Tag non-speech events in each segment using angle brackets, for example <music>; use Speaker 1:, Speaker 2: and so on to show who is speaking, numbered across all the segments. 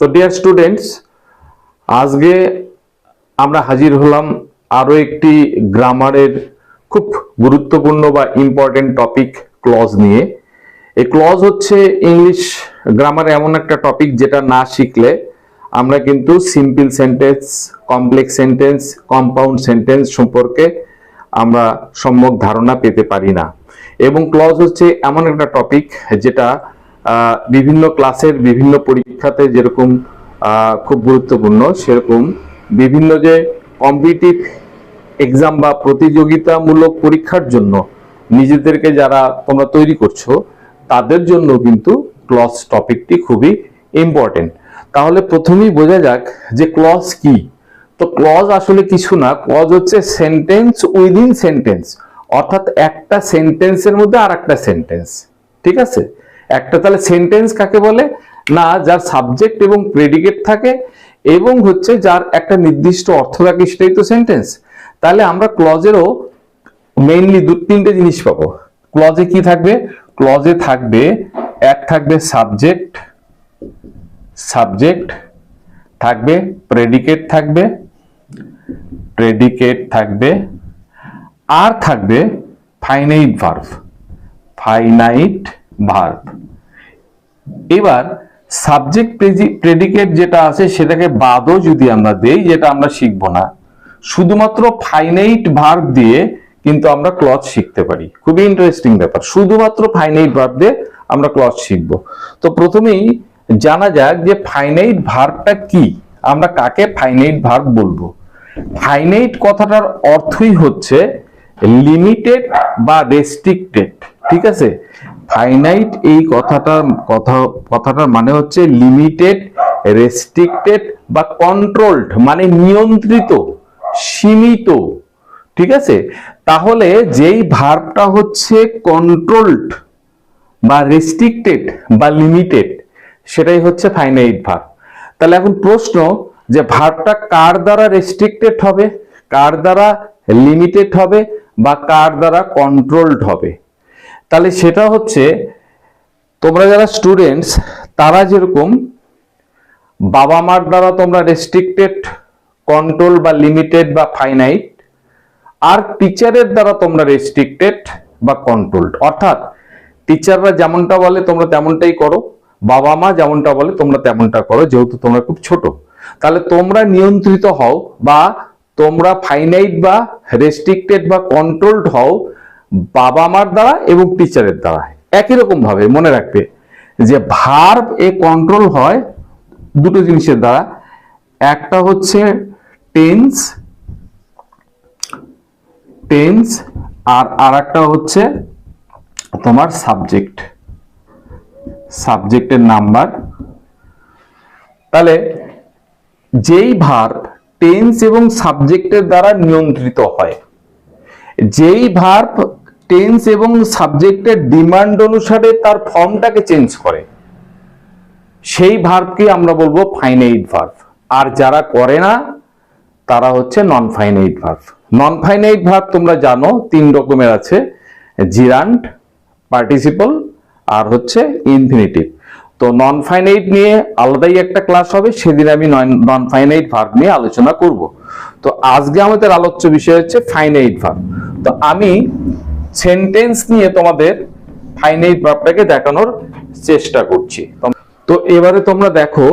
Speaker 1: তো dear students আজকে আমরা হাজির হলাম আরও একটি গ্রামারের খুব গুরুত্বপূর্ণ বা ইম্পর্টেন্ট টপিক ক্লজ নিয়ে। এই ক্লজ হচ্ছে ইংলিশ গ্রামারে এমন একটা টপিক যেটা না শিখলে আমরা কিন্তু simple sentence complex sentence compound sentence সম্পর্কে আমরা সম্যক ধারণা পেতে পারি না। এবং ক্লজ হচ্ছে এমন একটা টপিক যেটা বিভিন্ন ক্লাসের বিভিন্ন পরীক্ষাতে যেরকম খুব গুরুত্বপূর্ণ, সেরকম বিভিন্ন যে কম্পিটিভ এক্সাম বা প্রতিযোগিতামূলক পরীক্ষার জন্য নিজেদেরকে যারা তোমরা তৈরি করছ, তাদের জন্য কিন্তু ক্লজ টপিকটি খুবই ইম্পর্টেন্ট তাহলে প্রথমেই বোঝা যাক যে ক্লজ কি। তো ক্লজ আসলে কিছু না ক্লজ হচ্ছে সেন্টেন্স উইদিন সেন্টেন্স অর্থাৎ একটা সেন্টেন্সের মধ্যে আর একটা সেন্টেন্স ঠিক আছে? একটা তাহলে সেন্টেন্স কাকে বলে? না, যার সাবজেক্ট এবং প্রেডিকেট থাকে এবং হচ্ছে যার একটা নির্দিষ্ট অর্থ থাকে সেটাই তো সেন্টেন্স তাহলে আমরা ক্লজেরও মেইনলি দু, তিনটে জিনিস পাবো। ক্লজে কি থাকবে? ক্লজে থাকবে, এক থাকবে সাবজেক্ট সাবজেক্ট থাকবে প্রেডিকেট থাকবে প্রেডিকেট থাকবে, আর থাকবে ফাইনাইট ভার্ভ ফাইনাইট ভার্ভ এবার সাবজেক্ট প্রেডিকেট যেটা আছে সেটাকে বাদও যদি আমরা দেই, যেটা আমরা শিখব না। শুধুমাত্র ফাইনাইট ভার্ব দিয়ে কিন্তু আমরা ক্লজ শিখতে পারি। খুবই ইন্টারেস্টিং ব্যাপার। শুধুমাত্র ফাইনাইট ভার্ব দিয়ে আমরা ক্লজ শিখব। তো প্রথমেই জানা যাক যে ফাইনাইট ভার্বটা কি। আমরা কাকে ফাইনাইট ভার্ব বলব? ফাইনাইট কথাটার অর্থই হচ্ছে লিমিটেড বা রেস্ট্রিক্টেড ঠিক আছে? ফাইনাইট এই কথাটার কথা, কথাটার মানে হচ্ছে লিমিটেড রেস্ট্রিক্টেড বা কন্ট্রোলড মানে নিয়ন্ত্রিত, সীমিত, ঠিক আছে? তাহলে যেই ভার্বটা হচ্ছে কন্ট্রোলড বা রেস্ট্রিক্টেড বা লিমিটেড সেটাই হচ্ছে ফাইনাইট ভার্ব তাহলে এখন প্রশ্ন যে ভার্বটা কার দ্বারা রেস্ট্রিক্টেড হবে? কার দ্বারা লিমিটেড হবে? বা কার দ্বারা কন্ট্রোলড হবে? তাহলে সেটা হচ্ছে তোমরা যারা স্টুডেন্টস তারা যেরকম বাবা মার দ্বারা তোমরা রেস্ট্রিক্টেড কন্ট্রোল বা লিমিটেড বা ফাইনাইট আর টিচারের দ্বারা তোমরা রেস্ট্রিক্টেড বা কন্ট্রোলড অর্থাৎ টিচাররা যেমনটা বলে, তোমরা তেমনটাই করো। বাবা মা যেমনটা বলে, তোমরা তেমনটা করো, যেহেতু তোমরা খুব ছোট। তাহলে তোমরা নিয়ন্ত্রিত হও বা তোমরা ফাইনাইট বা রেস্ট্রিক্টেড বা কন্ট্রোলড হও বাবা মার দ্বারা এবং টিচারের দ্বারা। একই রকম ভাবে মনে রাখবে যে ভার্ব এ কন্ট্রোল হয় দুটো জিনিসের দ্বারা। একটা হচ্ছে টেন্স টেন্স আর আর একটা হচ্ছে তোমার সাবজেক্ট সাবজেক্টের নাম্বার তাহলে যেই ভার্ব টেন্স এবং সাবজেক্টের দ্বারা নিয়ন্ত্রিত হয়, যেই ভার্ব টেন্স এবং সাবজেক্টের ডিমান্ড অনুসারে তার ফর্মটাকে চেঞ্জ করে। সেই ভার্বকে আমরা বলব ফাইনাইট ভার্ব আর যারা করে না, তারা হচ্ছে non finite verb non finite verb তোমরা জানো, তিন রকমের আছে। জিরান্ট পার্টিসিপল আর হচ্ছে ইনফিনিটিভ তো নন ফাইনাইট নিয়ে আলাদাই একটা ক্লাস হবে, সেদিন আমি নন ফাইনাইট ভার্ব নিয়ে আলোচনা করব। তো আজকে আমাদের আলোচ্য বিষয় হচ্ছে ফাইনাইট ভার্ব তো আমি সেন্টেন্স নিয়ে তোমাদের ফাইনাইট ভার্বটাকে দেখানোর চেষ্টা করছি। তো এবারে তোমরা দেখো,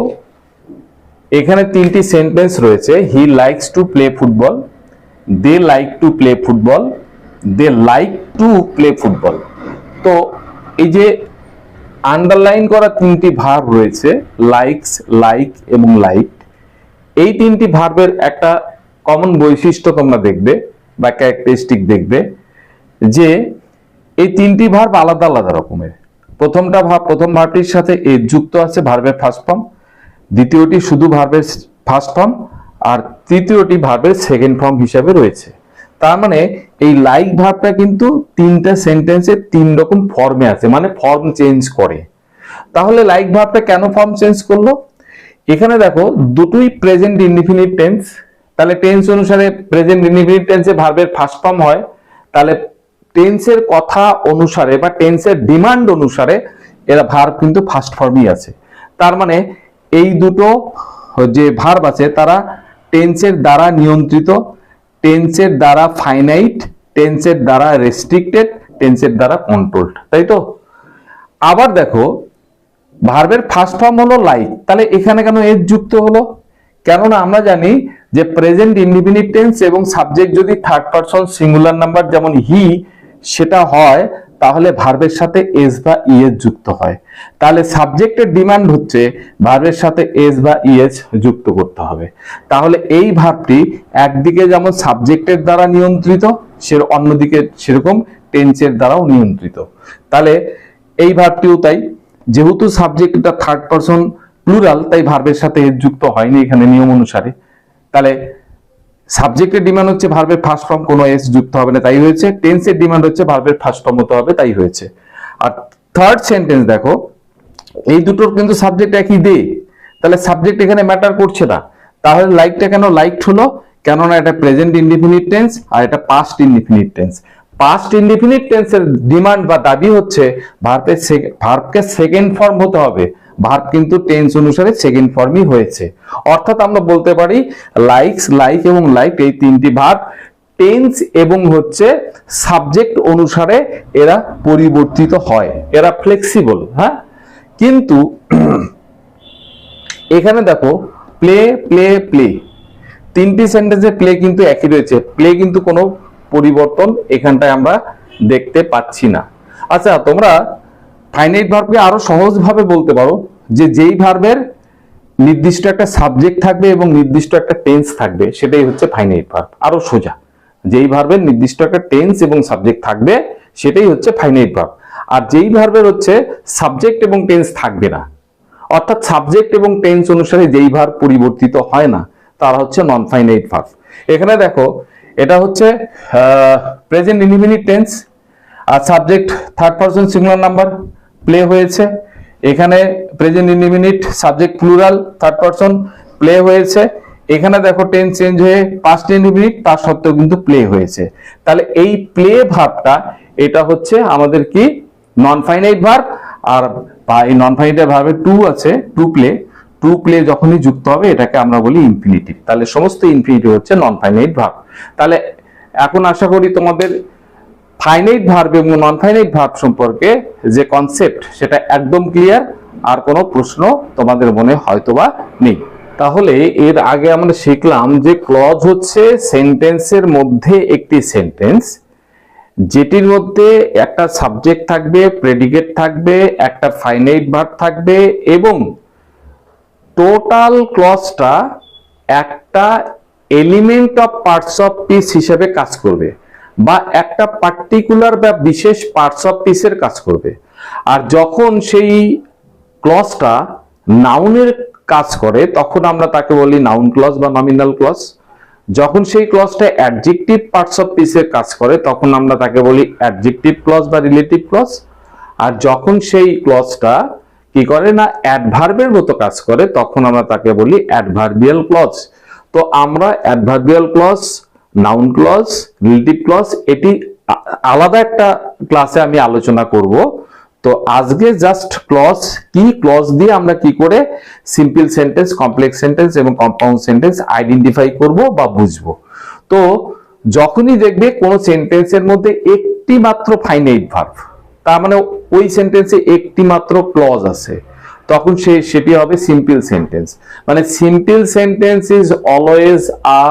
Speaker 1: এখানে তিনটি সেন্টেন্স রয়েছে। He likes to play football they like to play football they like to play football তো এই যে আন্ডারলাইন করা তিনটি ভার্ব রয়েছে লাইকস লাইক এবং লাইক এই তিনটি ভার্বের একটা কমন বৈশিষ্ট্য তোমরা দেখবে বা ক্যারেক্টারিস্টিক দেখবে। যে এই তিনটি ভার্ব আলাদা আলাদা রকমের। প্রথমটা ভাব প্রথম ভার্বটির সাথে এ যুক্ত আছে ভার্বের ফার্স্ট ফর্ম দ্বিতীয়টি শুধু ভার্বের ফার্স্ট ফর্ম আর তৃতীয়টি ভার্বের সেকেন্ড ফর্ম হিসাবে রয়েছে। তার মানে এই লাইক ভার্বটা কিন্তু তিনটা সেন্টেন্সে তিন রকম ফর্মে আছে মানে ফর্ম চেঞ্জ করে। তাহলে লাইক ভার্বটা কেন ফর্ম চেঞ্জ করল? এখানে দেখো, দুটোই প্রেজেন্ট ইনডিফিনিট টেন্স তাহলে টেন্স অনুসারে প্রেজেন্ট ইনডিফিনিট টেন্সে ভার্বের ফার্স্ট ফর্ম হয়, তাহলে টেন্সের কথা অনুসারে বা টেন্সের ডিমান্ড অনুসারে এরা ভার্ব কিন্তু ফার্স্ট ফর্মই আছে। তার মানে এই দুটো যে ভার্ব আছে, তারা টেন্সের দ্বারা নিয়ন্ত্রিত টেন্সের দ্বারা ফাইনাইট টেন্সের দ্বারা রেস্ট্রিক্টেড টেন্সের দ্বারা কন্ট্রোলড তাই তো? আবার দেখো ভার্বের ফার্স্ট ফর্ম হলো লাইক তাহলে এখানে কেন এর যুক্ত হলো? কেননা আমরা জানি যে প্রেজেন্ট ইনডিফিনিট টেন্স এবং সাবজেক্ট যদি থার্ড পারসন সিঙ্গুলার নাম্বার যেমন হি সেটা হয়, তাহলে ভার্বের সাথে এস বা ইএস যুক্ত হয়। তাহলে সাবজেক্টের ডিমান্ড হচ্ছে ভার্বের সাথে এস বা ইএস যুক্ত করতে হবে। তাহলে এই ভাবটি একদিকে যেমন সাবজেক্টের দ্বারা নিয়ন্ত্রিত সে অন্যদিকে সেরকম টেন্সের দ্বারাও নিয়ন্ত্রিত। তাহলে এই ভাবটিও তাই, যেহেতু সাবজেক্টটা থার্ড পারসন প্লুরাল তাই ভার্বের সাথে এস যুক্ত হয়নি এখানে নিয়ম অনুসারে। তাহলে সাবজেক্টের ডিমান্ড হচ্ছে ভার্বের ফার্স্ট ফর্ম কোনো এস যুক্ত হবে না, তাই হয়েছে। টেন্সের ডিমান্ড হচ্ছে ভার্বের ফার্স্ট ফর্ম হতে হবে, তাই হয়েছে। আর থার্ড সেন্টেন্স দেখো, এই দুটোর কিন্তু সাবজেক্ট একই দে। তাহলে সাবজেক্ট এখানে ম্যাটার করছে না। তাহলে লাইকটা কেন লাইকড হলো? কেননা এটা প্রেজেন্ট ইনডিফিনিট টেন্স আর এটা past indefinite tense past indefinite টেন্সের ডিমান্ড বা দাবি হচ্ছে ভার্বের ভার্বকে সেকেন্ড ফর্ম হতে হবে। ভার্ব কিন্তু টেন্স অনুসারে সেকেন্ড ফর্মই হয়েছে। অর্থাৎ আমরা বলতে পারি লাইকস লাইক এবং লাইক এই তিনটি ভার্ব টেন্স এবং হচ্ছে সাবজেক্ট অনুসারে এরা পরিবর্তিত হয়, এরা ফ্লেক্সিবল হ্যাঁ? কিন্তু <clears throat> এখানে দেখো প্লে প্লে প্লে তিনটি সেন্টেন্সে প্লে কিন্তু একই রয়েছে প্লে কিন্তু কোনো পরিবর্তন এখানটায় আমরা দেখতে পাচ্ছি না। আচ্ছা তোমরা ফাইনাইট ভার্বকে আরও সহজভাবে বলতে পারো, যে যেই ভার্বের নির্দিষ্ট একটা সাবজেক্ট থাকবে এবং নির্দিষ্ট একটা টেন্স থাকবে, সেটাই হচ্ছে ফাইনাইট ভার্ব আরও সোজা। যেই ভার্বের নির্দিষ্ট একটা টেন্স এবং সাবজেক্ট থাকবে, সেটাই হচ্ছে ফাইনাইট ভার্ব আর যেই ভার্বের হচ্ছে সাবজেক্ট এবং টেন্স থাকবে না, অর্থাৎ সাবজেক্ট এবং টেন্স অনুসারে যেই ভার্ব পরিবর্তিত হয় না, তারা হচ্ছে নন ফাইনাইট ভার্ব এখানে দেখো, এটা হচ্ছে প্রেজেন্ট ইনডিফিনিট টেন্স আর subject third person singular number play হয়েছে। এখানে present indefinite subject plural third person play হয়েছে। এখানে দেখো টেন চেঞ্জ হয়ে পাস্ট ইনডিফিনিট তার সত্ত্বেও কিন্তু প্লে হয়েছে। তাহলে এই প্লে ভাবটা এটা হচ্ছে আমাদের কি? নন ফাইনাইট ভার্ব আর এই নন ফাইনাইট ভার্বে টু আছে টু প্লে টু প্লে যখনই যুক্ত হবে, এটাকে আমরা বলি ইনফিনিটিভ তাহলে সমস্ত ইনফিনিটিভ হচ্ছে নন ফাইনাইট ভার্ব তাহলে এখন আশা করি তোমাদের ফাইনাইট ভার্ব এবং নন ফাইনাইট ভার্ব সম্পর্কে যে কনসেপ্ট সেটা একদম ক্লিয়ার আর কোনো প্রশ্ন তোমাদের মনে হয়তোবা নেই। তাহলে এর আগে আমরা শিখলাম যে ক্লজ হচ্ছে সেন্টেন্সের মধ্যে একটি সেন্টেন্স যেটির মধ্যে একটা সাবজেক্ট থাকবে প্রেডিকেট থাকবে, একটা ফাইনাইট ভার্ব থাকবে এবং টোটাল ক্লজটা একটা element of parts of speech হিসেবে কাজ করবে। বা একটা পার্টিকুলার বা বিশেষ পার্টস অফ পিসের কাজ করবে। আর যখন সেই ক্লজটা নাউনের কাজ করে, তখন আমরা তাকে বলি নাউন ক্লস বা নমিনাল ক্লজ যখন সেই ক্লজটা অ্যাডজেক্টিভ পার্টস অফ পিসের কাজ করে, তখন আমরা তাকে বলি অ্যাডজেক্টিভ ক্লস বা রিলেটিভ ক্লজ আর যখন সেই ক্লজটা কি করে না অ্যাডভার্বের মতো কাজ করে, তখন আমরা তাকে বলি অ্যাডভার্বিয়াল ক্লজ তো আমরা adverbial clause noun clause relative clause এটি আলাদা একটা ক্লাসে আমি আলোচনা করব। তো আজকে জাস্ট ক্লজ কি ক্লজ দিয়ে আমরা কি করে সিম্পল সেন্টেন্স কমপ্লেক্স সেন্টেন্স এবং কম্পাউন্ড সেন্টেন্স আইডেন্টিফাই করব বা বুঝব? তো যখনই দেখবে কোন সেন্টেন্সের মধ্যে একটি মাত্র ফাইনাইট ভার্ব তার মানে ওই সেন্টেন্সে একটি মাত্র ক্লজ আছে, তখন সে, সেটি হবে সিম্পল সেন্টেন্স মানে simple sentence is always a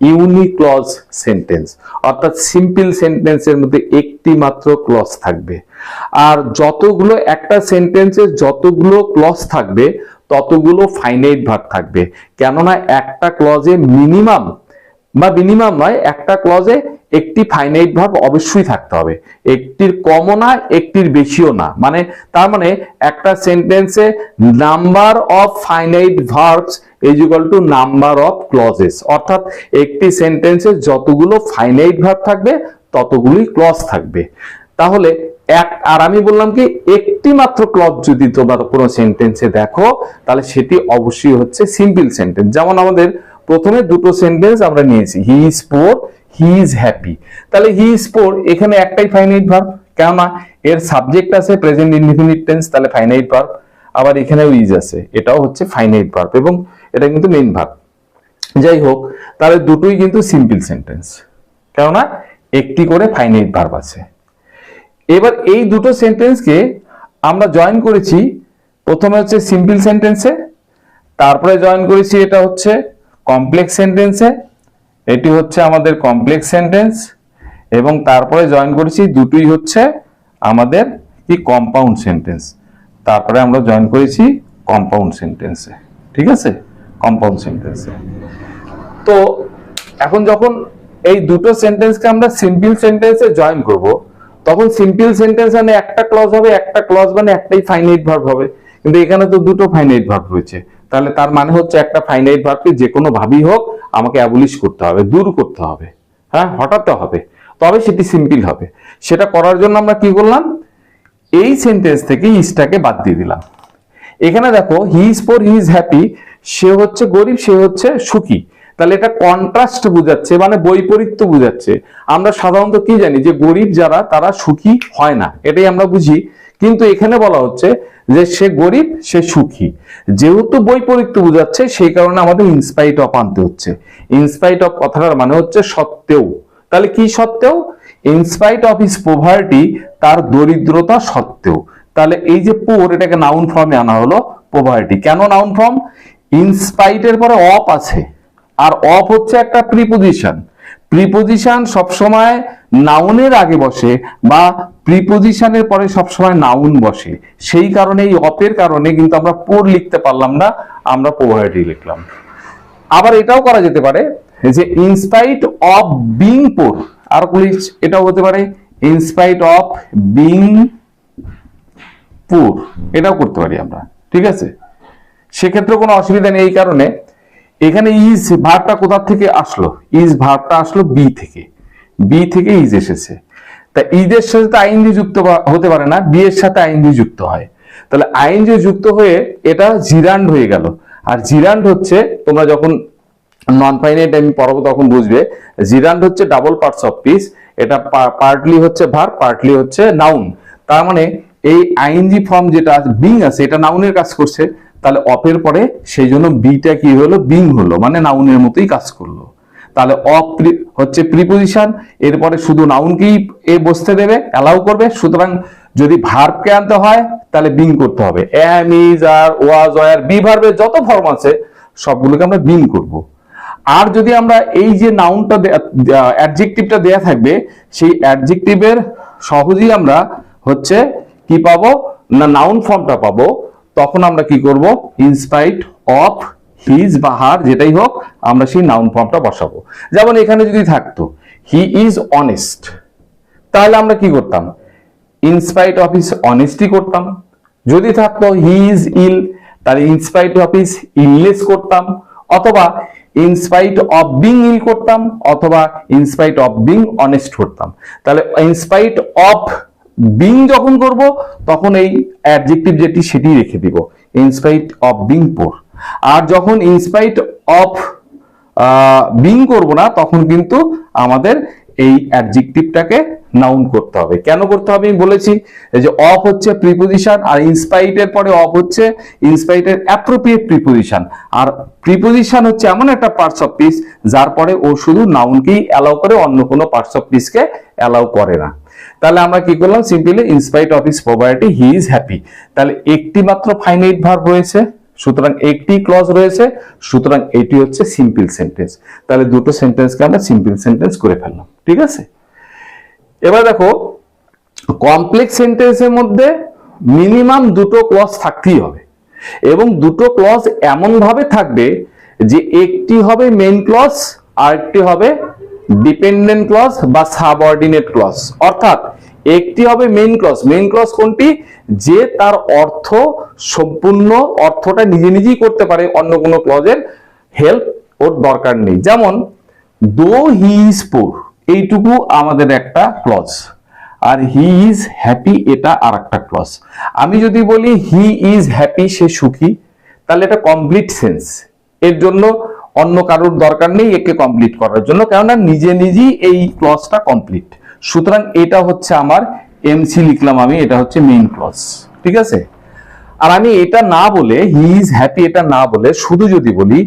Speaker 1: uniclause sentence অর্থাৎ সিম্পল সেন্টেন্সের মধ্যে একটি মাত্র ক্লজ থাকবে। আর যতগুলো একটা সেন্টেন্সের যতগুলো ক্লজ থাকবে, ততগুলো ফাইনাইট ভাগ থাকবে। কেননা একটা ক্লজে মিনিমাম বা মিনিমাম নয় একটা ক্লজে একটি ফাইনাইট ভার্ব অবশ্যই থাকতে হবে। একটির কমও না, একটির বেশিও না। মানে তার মানে একটা সেন্টেন্সে number of finite verbs is equal to number of clauses অর্থাৎ একটি সেন্টেন্সে যতগুলো ফাইনাইট ভার্ব থাকবে ততগুলোই ক্লজ থাকবে। তাহলে এক, আর আমি বললাম কি, একটি মাত্র ক্লজ যদি তোমরা কোনো সেন্টেন্সে দেখো, তাহলে সেটি অবশ্যই হচ্ছে সিম্পল সেন্টেন্স যেমন আমাদের প্রথমে দুটো সেন্টেন্স আমরা নিয়েছি he is poor he is happy তাহলে হি ইজ পোর এখানে একটাই ফাইনাইট ভার্ব কেননা এর সাবজেক্ট আছে প্রেজেন্ট ইনডিফিনিট টেন্স তাহলে ফাইনাইট ভার্ব আবার এখানেও ইজ আছে, এটাও হচ্ছে ফাইনাইট ভার্ব এবং এটা কিন্তু মেইন ভার্ব যাই হোক, তাহলে দুটোই কিন্তু সিম্পল সেন্টেন্স কেননা একটি করে ফাইনাইট ভার্ব আছে। এবার এই দুটো সেন্টেন্সকে আমরা জয়েন করেছি, প্রথমে হচ্ছে সিম্পল সেন্টেন্সে তারপরে জয়েন করেছি এটা হচ্ছে কমপ্লেক্স সেন্টেন্সে এটি হচ্ছে আমাদের কমপ্লেক্স সেন্টেন্স এবং তারপরে জয়েন করেছি, দুটোই হচ্ছে আমাদের কি কম্পাউন্ড সেন্টেন্স তারপরে আমরা জয়েন করেছি কম্পাউন্ড সেন্টেন্সে ঠিক আছে? কম্পাউন্ড সেন্টেন্সে তো এখন যখন এই দুটো সেন্টেন্সকে আমরা সিম্পল সেন্টেন্সে জয়েন করব, তখন সিম্পল সেন্টেন্স মানে একটা ক্লজ হবে, একটা ক্লজ মানে একটাই ফাইনাইট ভার্ব হবে। কিন্তু এখানে তো দুটো ফাইনাইট ভার্ব রয়েছে। তাহলে তার মানে হচ্ছে একটা ফাইনাইট ভার্বকে যে কোনো ভাবেই হোক আমাকে অ্যাবলিশ করতে হবে, দূর করতে হবে। হ্যাঁ হটাতে হবে। তবে সেটি সিম্পল হবে। সেটা করার জন্য আমরা কি করলাম? এই সেন্টেন্স থেকে ইসটাকে বাদ দিয়ে দিলাম। এখানে দেখো he is poor he is happy সে হচ্ছে গরিব, সে হচ্ছে সুখী। তাহলে এটা কন্ট্রাস্ট বোঝাচ্ছে মানে বৈপরীত্য বোঝাচ্ছে। আমরা সাধারণত কি জানি যে গরিব যারা, তারা সুখী হয় না। এটাই আমরা বুঝি। কিন্তু এখানে বলা হচ্ছে যে সে গরিব, সে সুখী। যেহেতু বৈপরীত্য বোঝাচ্ছে, সেই কারণে আমাদের ইনস্পাইট অফ আনতে হচ্ছে। ইনস্পাইট অফ কথাটার মানে হচ্ছে সত্ত্বেও। তাহলে কি সত্ত্বেও? ইনস্পাইট অফ হিস পোভার্টি তার দরিদ্রতা সত্ত্বেও। তাহলে এই যে পোর এটাকে নাউন ফর্মে আনা হলো পোভার্টি কেন নাউন ফর্ম ইনস্পাইটের পরে অফ আছে। আর অফ হচ্ছে একটা প্রিপোজিশন প্রিপোজিশন সবসময় নাউনের আগে বসে বা প্রিপোজিশনের পরে সবসময় নাউন বসে। সেই কারণে এই অফের কারণে কিন্তু আমরা পোর লিখতে পারলাম না, আমরা পোভার্টি লিখলাম। আবার এটাও করা যেতে পারে যে in spite of being poor R please এটাও হতে পারে ইনস্পাইট অফ বিং পুর এটাও করতে পারি আমরা, ঠিক আছে? সেক্ষেত্রে কোনো অসুবিধা নেই এই কারণে। এখানে ইজ ভার্বটা কোথা থেকে আসলো? ইজ ভার্বটা আসলো বি থেকে। বি থেকে ইজ এসেছে। তা ইজের সাথে তো আইনজি যুক্ত হতে পারে না বি এর সাথে আইনজি যুক্ত হয়। তাহলে আইনজি যুক্ত হয়ে এটা জিরান্ড হয়ে গেল। আর জিরান্ড হচ্ছে, তোমরা যখন নন ফাইনাইট আমি পড়াবো তখন বুঝবে, জিরান্ড হচ্ছে ডাবল পার্টস অফ পিস এটা পার্টলি হচ্ছে ভার পার্টলি হচ্ছে নাউন তার মানে এই আইনজি ফর্ম যেটা বিং আছে, এটা নাউনের কাজ করছে। তাহলে অপের পরে সেই জন্য বিটা কি হলো? বিং হলো মানে নাউনের মতোই কাজ করল। তাহলে অফ হচ্ছে প্রিপোজিশন এরপরে শুধু নাউনকেই এ বসতে দেবে? অ্যালাউ করবে। সুতরাং যদি ভার্বকে আনতে হয়, তাহলে বিং করতে হবে। Am is are was were be ভার্বের যত ফর্ম আছে, সবগুলোকে আমরা বিং করব। আর যদি আমরা এই যে নাউনটা অ্যাডজেক্টিভটা দেয়া থাকবে, সেই অ্যাডজেক্টিভের সহজেই আমরা হচ্ছে কি পাবো? না নাউন ফর্মটা পাবো। তখন আমরা কি করব? ইনস্পাইট অফ হিজ বা হার যেটাই হোক, আমরা সেই নাউন ফর্মটা বসাবো। যেমন এখানে যদি থাকতো হি ইজ অনেস্ট তাহলে আমরা কি করতাম? ইনস্পাইট অফ হিজ অনেস্টি করতাম। যদি থাকতো হি ইজ ইল তাহলে ইনস্পাইট অফ হিজ ইলনেস করতাম। অথবা ইনস্পাইট অফ বিং ইল করতাম, অথবা ইনস্পাইট অফ বিং অনেস্ট করতাম। তাহলে ইনস্পাইট অফ বিং যখন করব, তখন এই অ্যাডজেক্টিভ যেটি সেটি রেখে দিব in spite of being poor. আর যখন ইনস্পাইট অফ বিং করব না, তখন কিন্তু আমাদের এই অ্যাডজেক্টিভটাকে নাউন করতে হবে। কেন করতে হবে? আমি বলেছি যে অফ হচ্ছে প্রিপোজিশন আর ইনস্পাইটের পরে অফ হচ্ছে ইনস্পাইটের অ্যাপ্রোপ্রিয়েট প্রিপোজিশন আর প্রিপোজিশন হচ্ছে এমন একটা পার্টস অফ পিস যার পরে ও শুধু নাউনকেই অ্যালাউ করে, অন্য কোনো পার্টস অফ পিসকে অ্যালাউ করে না। তাহলে আমরা কি করলাম? Simply in spite of his property he is happy তাহলে একটি মাত্র ফাইনাইট ভার্ব রয়েছে, সুতরাং একটি ক্লজ রয়েছে, সুতরাং এটি হচ্ছে সিম্পল সেন্টেন্স তাহলে দুটো সেন্টেন্সকে আমরা সিম্পল সেন্টেন্স করে ফেললাম, ঠিক আছে? এবার দেখো কমপ্লেক্স সেন্টেন্সের মধ্যে মিনিমাম দুটো ক্লজ থাকতেই হবে। এবং দুটো ক্লজ এমন ভাবে থাকবে যে একটি হবে মেইন ক্লজ আর একটি হবে ডিপেন্ডেন্ট ক্লজ বা সাবঅর্ডিনেট ক্লজ অর্থাৎ একটি হবে মেইন ক্লজ মেইন ক্লজ কোনটি? যে তার অর্থ সম্পূর্ণ অর্থটা নিজে নিজেই করতে পারে, অন্য কোনো ক্লজের হেল্প ওর দরকার নেই। যেমন দো হি ইজ পোর এইটুকু আমাদের একটা ক্লজ আর হি ইজ হ্যাপি এটা আর একটা ক্লজ আমি যদি বলি হি ইজ হ্যাপি সে সুখী। তাহলে এটা কমপ্লিট সেন্স এর জন্য অন্য কারোর দরকার নেই একে কমপ্লিট করার জন্য, কেননা নিজে নিজেই এই ক্লজটা কমপ্লিট সুতরাং এটা হচ্ছে আমার এমসি লিখলাম আমি, এটা হচ্ছে মেইন ক্লজ ঠিক আছে? আর আমি এটা না বলে হি ইজ হ্যাপি এটা না বলে, শুধু যদি বলি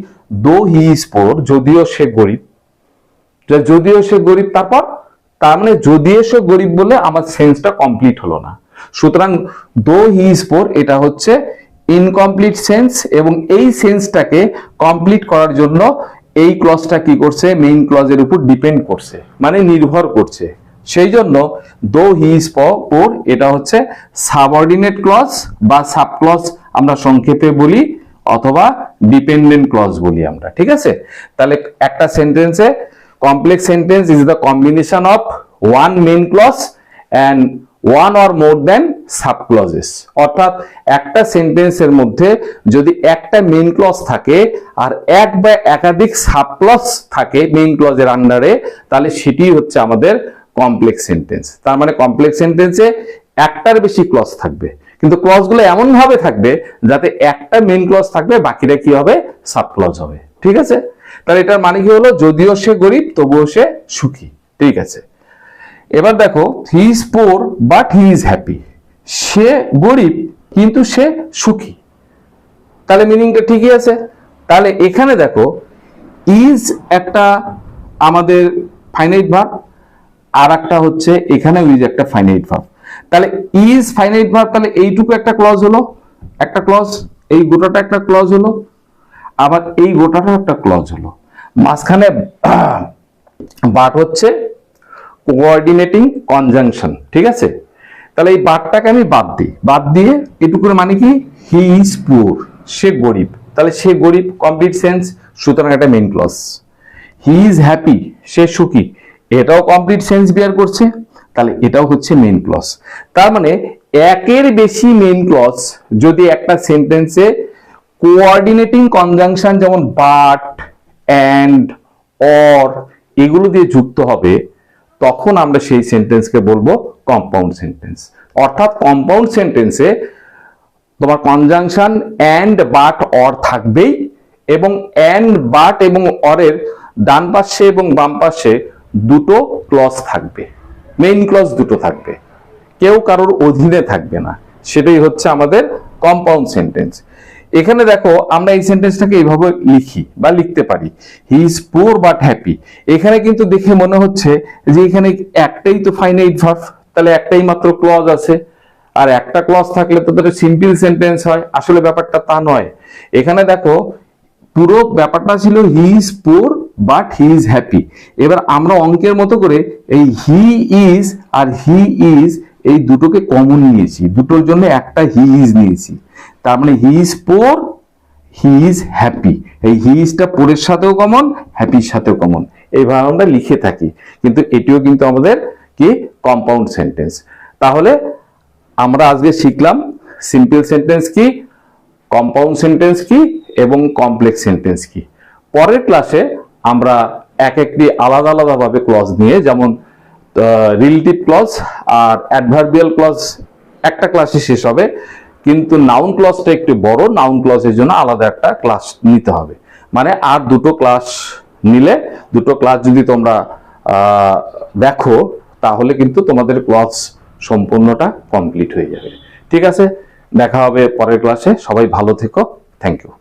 Speaker 1: দো হি ইজ পোর যদিও সে গরিব যদিও সে গরিব, তারপর তার মানে যদিও সে গরিব বলে আমার সেন্সটা কমপ্লিট হলো না। সুতরাং দো হি ইজ পোর এটা হচ্ছে ইনকমপ্লিট সেন্স এবং এই সেন্সটাকে কমপ্লিট করার জন্য এই ক্লজটা কি করছে? মেইন ক্লজের উপর ডিপেন্ড করছে মানে নির্ভর করছে। সেই জন্য দো হি ইজ পোর এটা হচ্ছে সাবঅর্ডিনেট ক্লজ বা সাব ক্লজ আমরা সংক্ষেপে বলি অথবা ডিপেন্ডেন্ট ক্লজ বলি আমরা, ঠিক আছে? তাহলে একটা সেন্টেন্সে complex sentence is the combination of one main clause and one or more than sub clauses অর্থাৎ একটা সেন্টেন্সের মধ্যে যদি একটা মেইন ক্লজ থাকে আর এক বা একাধিক সাব ক্লজ থাকে মেইন ক্লজের আন্ডারে তাহলে সেটি হচ্ছে আমাদের কমপ্লেক্স সেন্টেন্স তার মানে কমপ্লেক্স সেন্টেন্সে একটার বেশি ক্লজ থাকবে। কিন্তু ক্লজগুলো এমন ভাবে থাকবে যাতে একটা মেইন ক্লজ থাকবে, বাকিরা কি হবে? সাব ক্লজ হবে। ঠিক আছে? তাহলে এটার মানে কি হলো? যদিও সে গরিব, তবুও সে সুখী। ঠিক আছে? এবার দেখো he is poor but he is happy সে গরিব, কিন্তু সে সুখী। তাহলে মিনিংটা ঠিকই আছে। তাহলে এখানে দেখো ইজ একটা আমাদের ফাইনাইট ভার্ব আর একটা হচ্ছে এখানে ইজ একটা ফাইনাইট ভার্ব তাহলে ইজ ফাইনাইট ভার্ব তাহলে এইটুকু একটা ক্লজ হলো, একটা ক্লজ এই গোটাটা একটা ক্লজ হলো, আবার এই গোটাটা একটা ক্লজ হলো। মাঝখানে বাট হচ্ছে কোঅর্ডিনেটিং কনজাংশন ঠিক আছে? তাহলে এই বাটটাকে আমি বাদ দিই। বাদ দিয়ে এটুকুর মানে কি? হি ইজ পুর সে গরিব। তাহলে সে গরিব কমপ্লিট সেন্স সুতরাং একটা main clause he is happy সে সুখী। এটাও কমপ্লিট সেন্স বিয়ার করছে। তাহলে এটাও হচ্ছে মেইন ক্লজ তার মানে একের বেশি মেইন ক্লজ যদি একটা সেন্টেন্সে কোঅর্ডিনেটিং কনজাংশন যেমন বাট অ্যান্ড অর এগুলো দিয়ে যুক্ত হবে তখন আমরা সেই সেন্টেন্সকে বলব কম্পাউন্ড সেন্টেন্স অর্থাৎ কম্পাউন্ড সেন্টেন্সে তোমার কনজাংশন অ্যান্ড বাট অর থাকবেই এবং অ্যান্ড বাট এবং অরের ডান পাশে এবং বাম পাশে দুটো ক্লজ থাকবে। মেইন ক্লজ দুটো থাকবে। কেউ কারোর অধীনে থাকবে না। সেটাই হচ্ছে আমাদের কম্পাউন্ড সেন্টেন্স এখানে দেখো, আমরা এই সেন্টেন্সটাকে এইভাবে লিখি বা লিখতে পারি। He is poor but happy এখানে কিন্তু দেখে মনে হচ্ছে যে এখানে একটাই তো ফাইনাইট ভার্ব তাহলে একটাই মাত্র ক্লজ আছে। আর একটা ক্লজ থাকলে তো তাদের সিম্পল সেন্টেন্স হয়। আসলে ব্যাপারটা তা নয়। এখানে দেখো, পুরো ব্যাপারটা ছিল he is poor but he is happy এবার আমরা অঙ্কের মতো করে এই he is R he is এই দুটোকে কমন নিয়েছি। দুটোর জন্য একটা হি ইজ নিয়েছি। তার মানে he is poor he is happy এই হি ইজটা পোরের সাথেও কমন হ্যাপির সাথেও কমন এইভাবে আমরা লিখে থাকি, কিন্তু এটিও কিন্তু আমাদের কি? কম্পাউন্ড সেন্টেন্স তাহলে আমরা আজকে শিখলাম সিম্পল সেন্টেন্স কি কম্পাউন্ড সেন্টেন্স কি, এবং কমপ্লেক্স সেন্টেন্স কি। পরের ক্লাসে আমরা এক একটি আলাদা আলাদাভাবে ক্লজ নিয়ে, যেমন রিলেটিভ ক্লজ আর অ্যাডভার্বিয়াল ক্লজ একটা ক্লাসে শেষ হবে। কিন্তু নাউন ক্লাসটা একটু বড় নাউন ক্লাসের জন্য আলাদা একটা ক্লাস নিতে হবে। মানে আর দুটো ক্লাস নিলে, দুটো ক্লাস যদি তোমরা দেখো, তাহলে কিন্তু তোমাদের ক্লাস সম্পূর্ণটা কমপ্লিট হয়ে যাবে। ঠিক আছে? দেখা হবে পরের ক্লাসে সবাই ভালো থেকো। Thank you